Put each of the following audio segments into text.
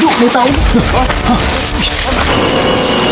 Yo, may tao.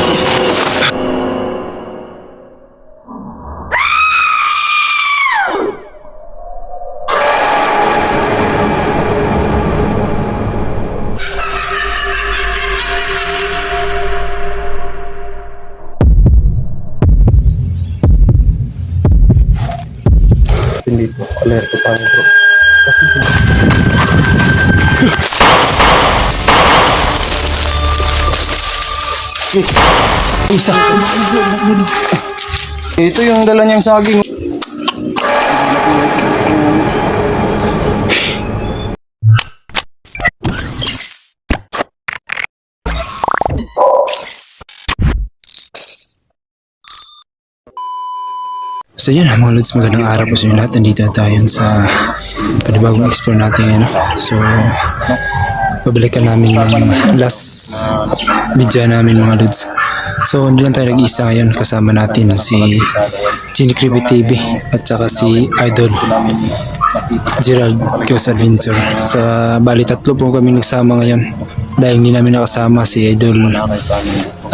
Isa. Ito yung dala niyang saging. So yan mga Lods, magandang araw po sa inyo lahat. Nandito na tayo sa panibagong explore natin. Ano? So, babalikan namin yung last video namin mga Lods. So, hindi lang tayo nag-isa ngayon. Kasama natin si Genie Creepy TV at saka si Idol Gerald Kios Adventure. Sa bali tatlo po kami nagsama ngayon dahil hindi namin nakasama si Idol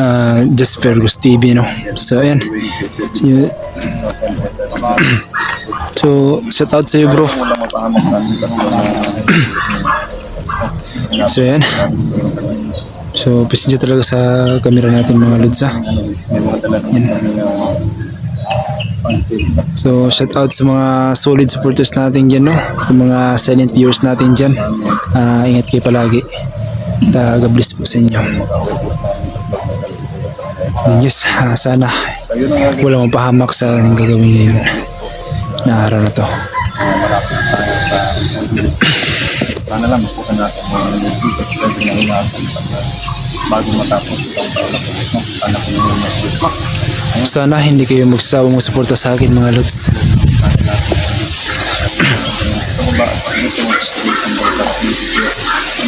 uh, Just Fergus TV no. So ayan. Si, so shout out sa iyo bro. so ayan. So pasensya talaga sa camera natin mga lods ha. Yan. So shout out sa mga solid supporters natin dyan no. Sa mga silent viewers natin dyan. Ah, ingat kayo palagi. Ah, God bless po sa inyo. Yes, ah, sana wala mapahamak sa gagawin ngayon na araw na to. Sana lang makuha natin yung subscribe na inaasal bago matapos itong taon na no? Sana po yung mag-Facebook. Sana hindi kayo magsasawang magsuporta sa akin mga lods.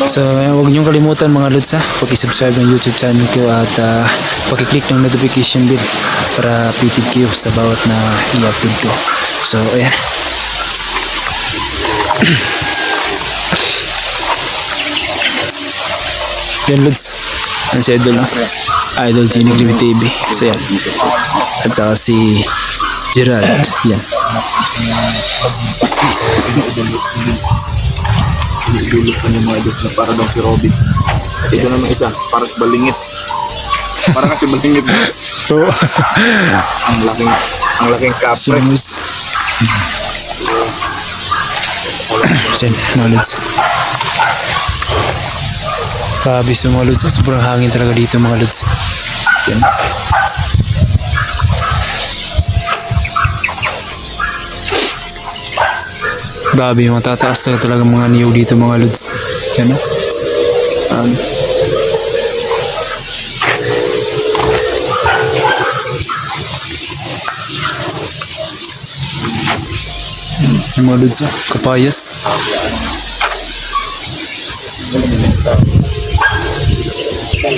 So, huwag niyong kalimutan mga lods ha, pag-subscribe ng YouTube channel ko at uh, pag-click ng notification bell para updated kayo sa bawat na i-upload ko. So, ayan. yan lods. Yan si Idol? Idol Genie Green TV. So, yan. At saka si Gerald. Yan. Dulot ko yung mga idol na para daw si Robin. Ito naman isa, para sa balingit. Para kasi balingit. So, ang laking, ang laking kapre. Simus. Sen, knowledge. Grabe sa mga lods. Sobrang hangin talaga dito mga lods. Yan. Grabe, matataas na talaga mga niyaw dito mga lods. Yan o. Um, yung mga lods, oh, kapayas. Ito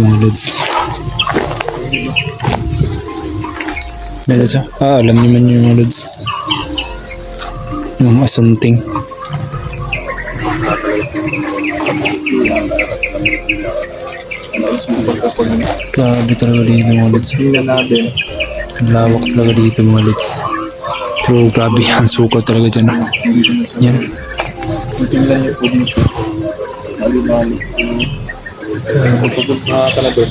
mga lods. Lods, oh. Ah, alam naman yung mga lods. Yung asunting. Grabe talaga dito mga lods. Ang lawak talaga dito mga lods. Pero grabe, ang sukal talaga dyan. Yan. Ah. Grabe.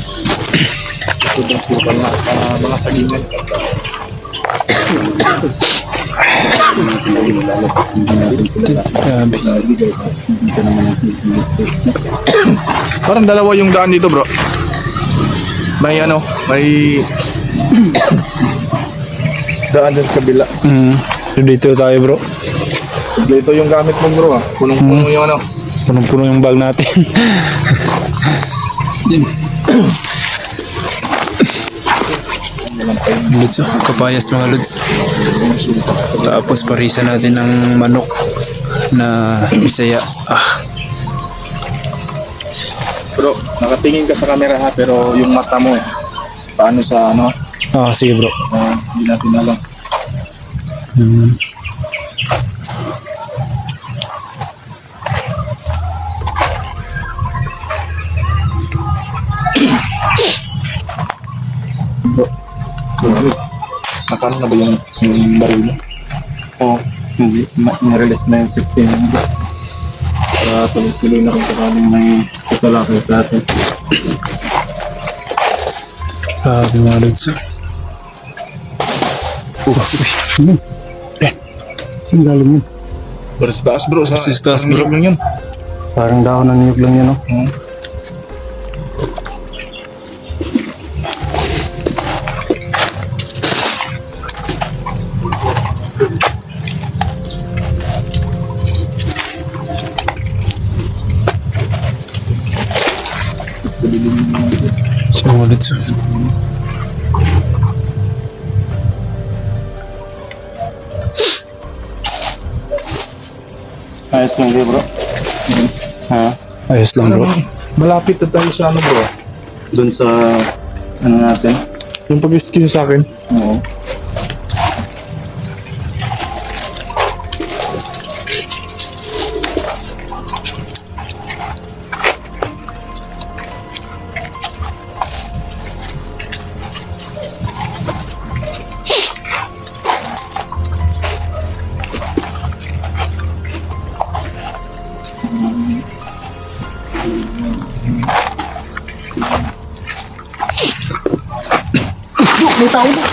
Parang dalawa yung daan dito bro. May ano, may daan dun sa kabila. Mm. So dito tayo bro. Dito yung gamit mo bro ah. Punong-puno yung ano. Punong-puno yung bag natin. Lods, oh. kapayas mga lods. Tapos parisa natin ng manok na isaya. Ah, Bro, nakatingin ka sa camera ha pero yung mata mo paano sa ano? ah sige bro. ah, Hindi natin alam. Hmm. Nakano na ba yung, yung baril mo? Oo, hindi. Nirelease na yung safety mo. bro. Para tuloy-tuloy na kung sakaling may sasalakay sa atin. Grabe mga lods. Oh, uy. Ano? Ren. Saan galing yun? Sa taas bro, sa, Sa taas, bro. yun. Parang dahon ng niyog lang yan, no? Hmm. Ayos lang bro bro. Ha? Ayos lang bro. Malapit na tayo sa ano bro? Doon sa ano natin? Yung pag-skill sa akin, Oo.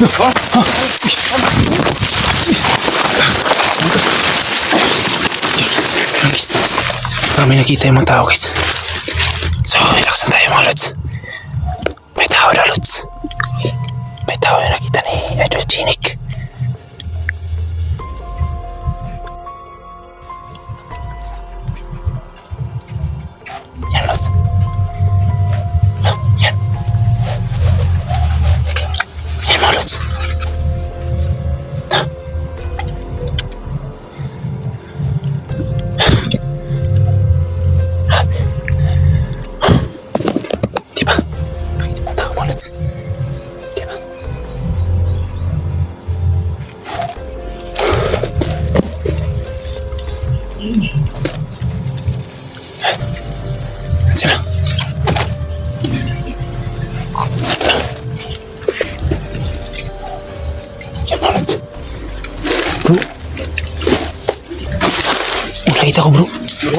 Guys, parang may nakita yung mga tao guys. So, relaxan tayo mga lods. May tao na lods. May tao yung nakita ni Idol Chinik.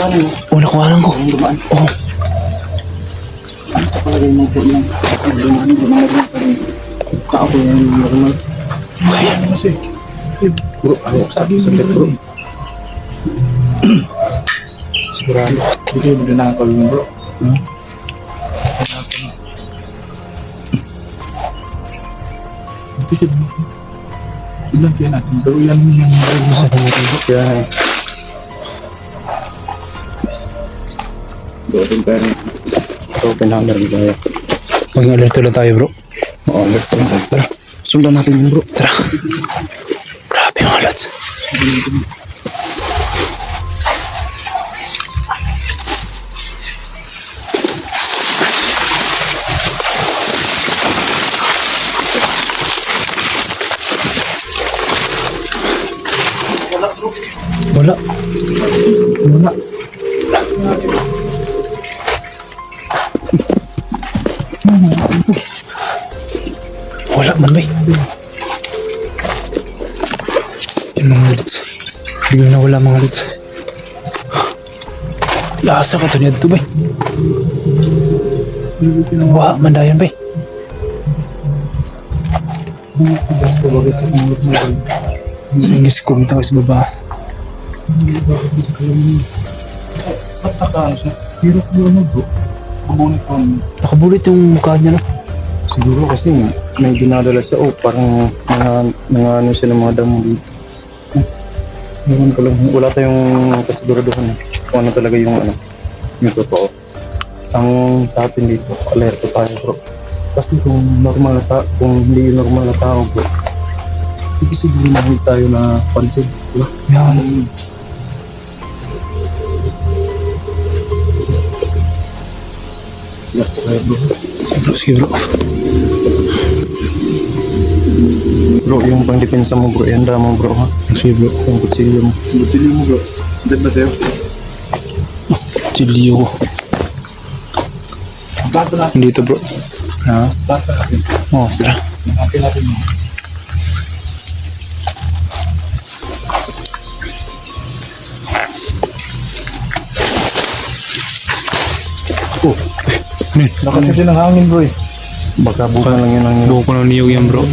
Oh, nakuhanan ko. Oh. Ako yung normal. Kaya. Kasi, bro, ano, sabi sa bro. Sigurado. Hindi kayo magnanakaw yun bro. Hmm? Ito siya. Ilan kaya natin? Pero yan yung baril mo Kaya, Doon tayo. open hammer, kaya. Mag-alert ulit tayo bro. Oo, alert pa lang. Tara, sundan natin yun, bro. Tara. Grabe mga lods. Wala. Wala. Wala man bay. Yan mga lods. Biglang nawala mga lods. Lasa ka to niya dito bay. Wah, mandayan bay. Sa ingis ko, ka sa baba. Ba't nakaano siya? Hirap mo ano bro. Nakabulit yung mukha niya no? Siguro kasi may dinadala siya. Oh, parang mga, mga ano siya mga damo dito. Ewan ko lang. Wala tayong kasiguraduhan eh. Kung ano talaga yung ano, yung totoo. Ang sa atin dito, alerto tayo bro. Kasi kung normal na tao, kung hindi yung normal na tao bro, hindi siguro mahal tayo na pansin. Diba? Yan. Po kayo bro. Sige bro, sige bro. Bro, yung pang depensa mo bro, ihanda mo bro ha. Sige bro. Yung kutsilyo mo. Butsilyo mo bro. Hindi ba sa'yo? Chilio ko. Bato natin. Dito bro. Ha? Bato natin. Oh, Tara. Natin natin mo. oh. Lakas kasi ng hangin bro eh. Baka buka lang yun ang Buko ko ng niyog yan bro.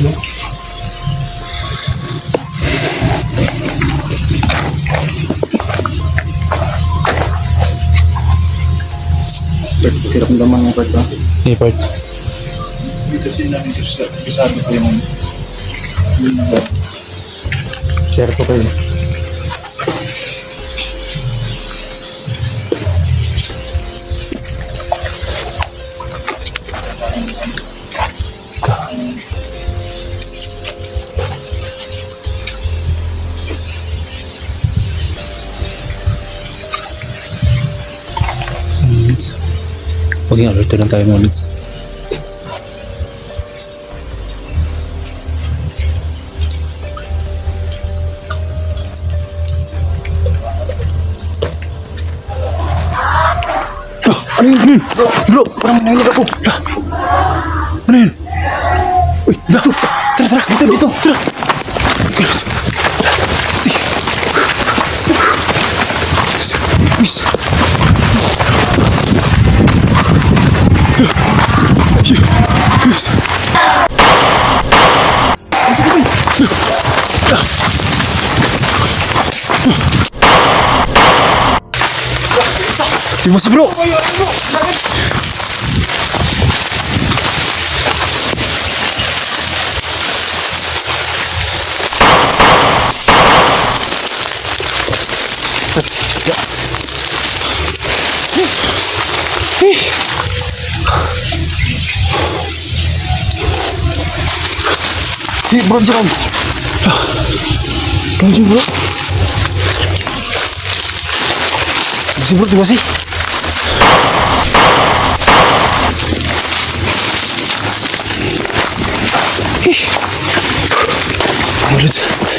hirap naman yung part ha. Hey part. Hindi kasi namin ko yung yung Share ko kayo. Maging alert lang tayo mga lods. Ano yun? Bro, bro, parang nanginig ako. Ano yun? Uy, dito. Tara, tara. Dito, dito. Tara. Di mo si bro. Si bro, si Ron. Anjing bro. Si bro, di ba sih?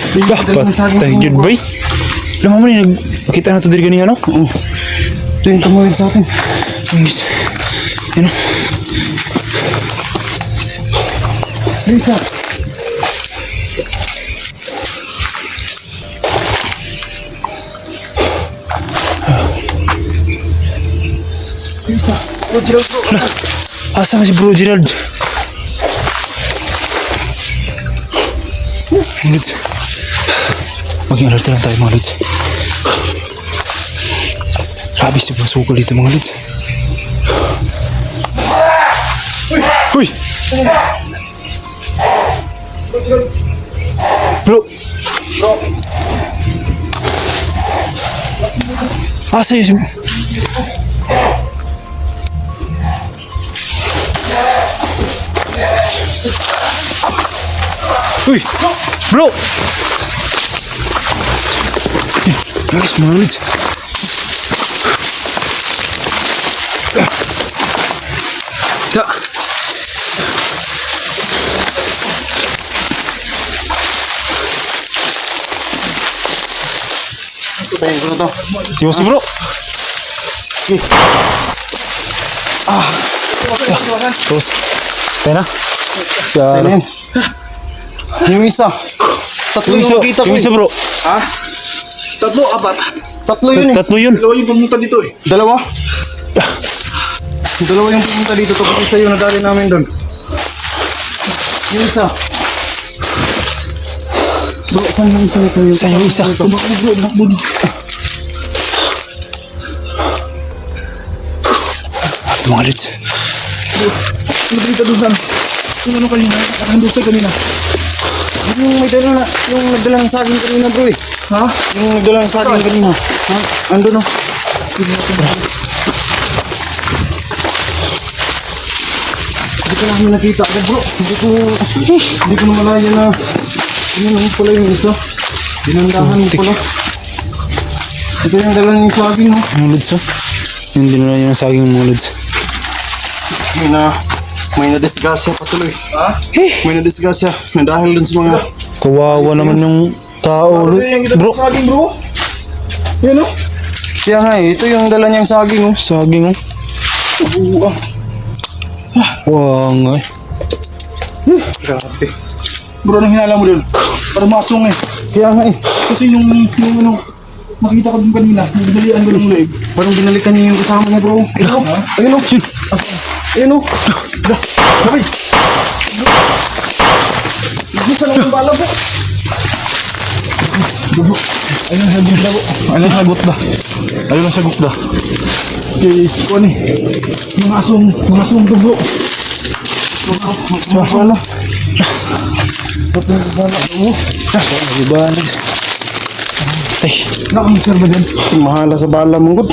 Dah, patay yun, boy. Alam mo na, nagkita na ito diri ganyan, no? Oo. Ito yung tumawid sa atin. Ingis. Yan, no? Lisa. Lisa. Bro, Ron, bro. Asa nga si Bro Gerald? Malut. Maging alert lang tayo, mga Lods. Grabe si Sukol dito, mga Lods. Uy! Bro! Asa yun si... Uy! Bro! Mga Lods. Da! Tayo ko na to. Tiyo si bro! Ah! Tapos, tayo na. Tayo na Sa... yan. Yung isa. Tatlo Yung nakita ko. yung isa eh. bro. Ha? Tatlo, apat. Tatlo yun eh. Tatlo yun. Dalawa yung pumunta dito eh. Dalawa? Dalawa yung pumunta dito tapos isa yung nadali namin doon. Yung isa. Bro, saan yung isa nito? Saan yung isa? Tumakbo bro, tumakbo. Mga Lods. Ano dito doon saan? Yung ano kanina? Parang doon kanina. Yung may dala na, yung nagdala ng saging kanina bro eh. Ha? Yung nagdala ng saging kanina. Ha? Ando no. Hindi ko namin nakita agad bro. Hindi ko, hindi ko namalaya na yun ang pala yung isa. Dinandahan Putik. pala. Ito yung dala ng saging no. Mga Lods, oh. Yung dinala niya ng saging mga Lods. May na, May nadisgrasya patuloy. Ha? May nadisgrasya. Na dahil dun sa mga... Kawawa naman yung tao, Bro, yung kita bro. bro. saging bro. Yan oh. Kaya nga eh, ito yung dala niyang saging oh. Saging, oh. Oo, ah. Wow, nga eh. Grabe. Bro, anong hinala mo dun? Para masong eh. Kaya nga eh. Kasi yung, yung ano, nakita ko dun kanina, nagdalian ko ng leg. Parang binalikan niya yung kasama niya bro. Ayun oh. Ayun oh. Ayun. Sabi! Gusto lang yung bala bro. Bro, ayun ang sagot na. Ayun ang sagot na. Ayun ang sagot na. Okay, kuha ni. Mga asong, mga asong bro. Mga bala. Mga bala bro. Nagibalik. Ay, Nakamisar ba dyan? Mahala sa bala mong good.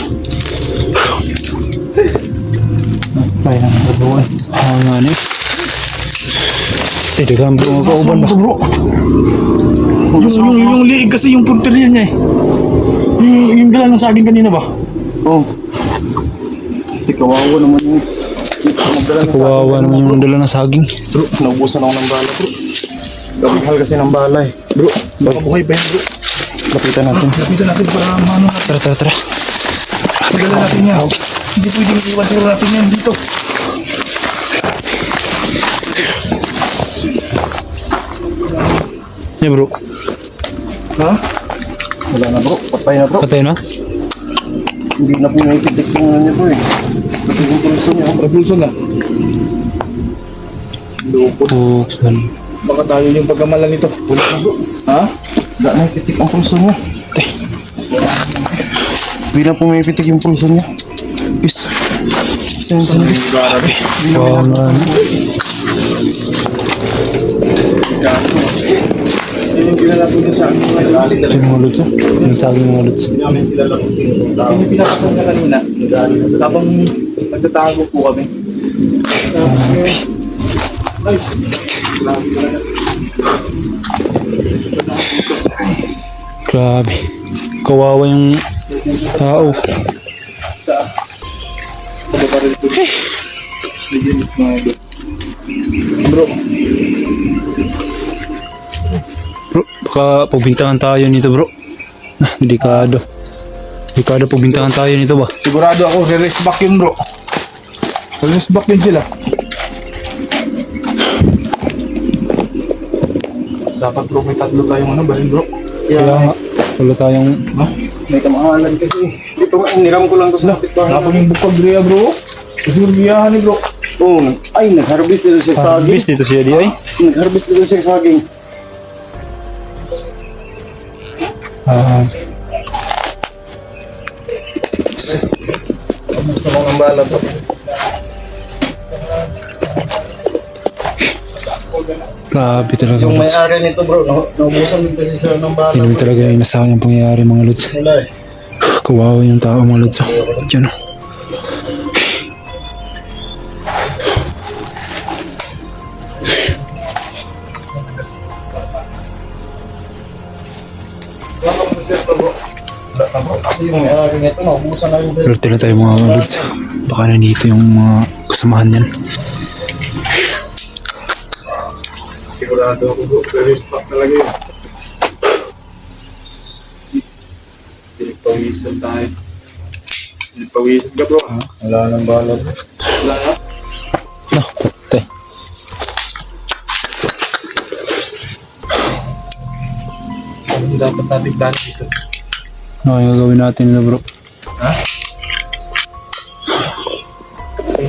Na mga bro. ah, nga na eh. Dagang bro, kauban ba? bro. Yung, yung, yung liig kasi yung punteriya niya eh. Yung, yung gala ng saging kanina ba? Oh. Di kawawa naman yung... Kawawa naman yung dala ng saging. Bro, naubusan ako ng bala bro. Kamahal kasi ng bala eh. Bro, baka buhay pa yan bro. Lapitan natin. Lapitan natin para maano natin. Tara, tara, tara. Padala natin yan. Hindi pwedeng iwan siguro natin yan dito. Yeah, bro. Ha? Wala na bro. Patay na bro. Patay na? Hindi na po nakikitik yung ano niya bro eh. Kasi yung pulso niya. Repulsion na. Lupot. Buksan. Baka tayo yung pagkamalan nito. Wala na bro. Ha? Wala na nakikitik ang pulso niya. Tay. Hindi na po nakikitik yung pulso niya. Wow, nga. Yun yung akin. Mga galing Ito yung mga lods, oh. Yung namin kilala kung sino yung pinakasal na kanina. Habang nagtatago po kami. Ay, grabe talaga. Grabe. Kawawa yung tao. Pagbabaril ko. Legit mga idol. Bro, Bro, baka pagbintangan tayo nito, bro. Ah, delikado. Delikado pagbintangan tayo nito ba? sigurado ako, re-race back yun bro. Re-race back yun sila. Dapat bro, may tatlo tayong ano, baril bro. Kaya nga, wala tayong... Ha? May kamahalan kasi. Ito nga, niram ko lang to sa kapitbahay. Napag yung bukag bro. Sigurgiyahan ni bro. Nag- ay, nag-harvest dito siya sa saging. Bis dito siya di ay. Nag-harvest dito siya sa saging. Ah, Gusto ko ng bala to. grabe talaga. Yung may-ari nito bro, na- naubusan din kasi sila ng bala. Hindi talaga yung nasakang yung pangyayari mga lods. Wala eh. Kawawa yung tao mga lods. oh. Diyan oh. Naubusan na na tayo mga lods. Baka nandito yung mga kasamahan niyan. Sigurado ako bro, re-race back talaga yun. Pinagpawisan tayo. Pinagpawisan ka bro. Ha? Wala nang bro. Wala na? No. Ano dapat natin dito? Ano yung gagawin natin nito bro?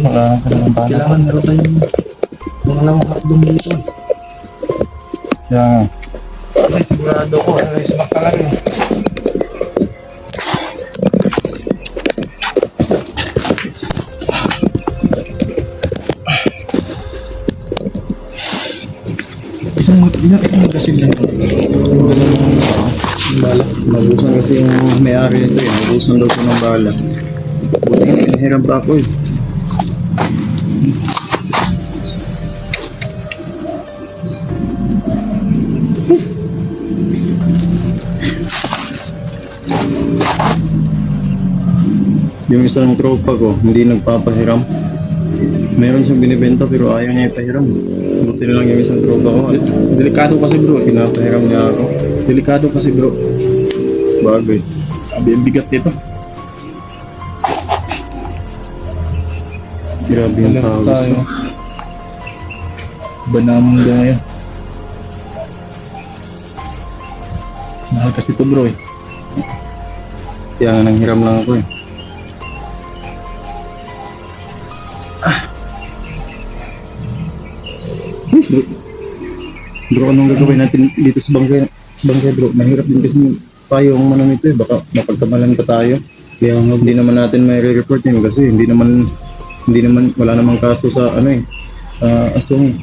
Wala nang kanilang bala. Kailangan meron tayong mga lamang hakdong dito. Kaya nga. Kasi sigurado ko, re-race back talaga yun. Isang ilan isang magasin lang. Bala. Naubusan kasi yung may-ari nito eh. Naubusan daw ko ng bala. Buti nga, pinahiram pa ako eh. Yung isang tropa ko, hindi nagpapahiram. Meron siyang binibenta pero ayaw niya ipahiram. Buti na lang yung isang tropa ko. Delikado kasi bro. Pinapahiram niya ako. Delikado kasi bro. Bagay. Abi, ang bigat nito. Grabe yung Alam tawag. tayo. Iba na ang mundo ngayon. Mahal kasi ito bro eh. Kaya nga nanghiram lang ako eh. Bro, bro, anong gagawin natin dito sa bangkay, bangkay bro? Mahirap din kasi tayo ang ano nito eh. Baka mapagkamalan pa tayo. Kaya nga hindi naman natin may report yun kasi hindi naman hindi naman wala namang kaso sa ano eh. Uh, asong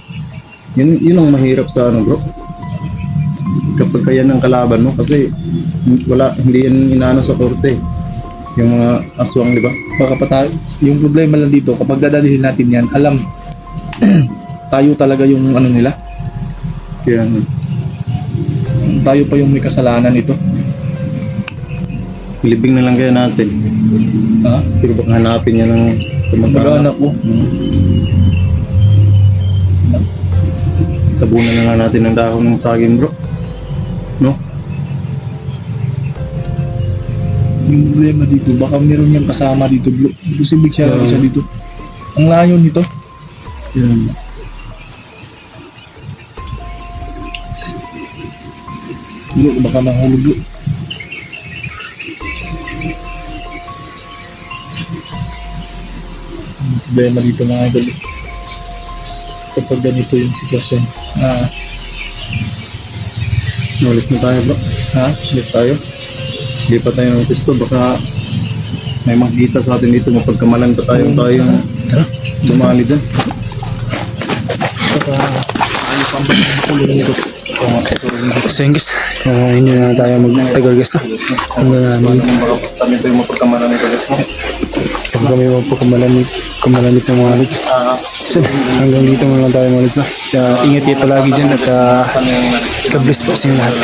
yun, yun ang mahirap sa ano bro. Kapag kaya ng kalaban mo kasi wala hindi yan inaano sa korte. Yung mga aswang, di ba? Baka pa tayo, yung problema lang dito, kapag dadalhin natin yan, alam, tayo talaga yung ano nila. Kaya Tayo pa yung may kasalanan ito. Ilibing na lang kaya natin. Ha? Pero baka hanapin niya ng kamag-anak. Mag-anak ko. Tabunan na lang natin ng dahon ng saging bro. No? Yung problema dito, baka meron niyang kasama dito. bro. Posible siya lang isa dito. Ang layo nito. Yan. Bro, baka mahulog bro. Problema dito mga idol. Kapag ganito yung sitwasyon. Ah, Alis na tayo bro. ha? Alis tayo. Hindi pa tayo ng pisto. Baka may makikita sa atin dito. Mapagkamalan pa tayo. Tayo Tara. dumali dyan. Baka ano pa ang kulong nito? So yun guys, uh, hindi na tayo magtagal guys no. Hanggang namin, Baka kami tayo mapagkamalan nito guys. no? kami magpakamalamit, kamalamit ng mga lids. So, hanggang dito muna tayo mga lids no. Kaya ingat kayo palagi dyan at uh, yung God bless po sa inyo lahat.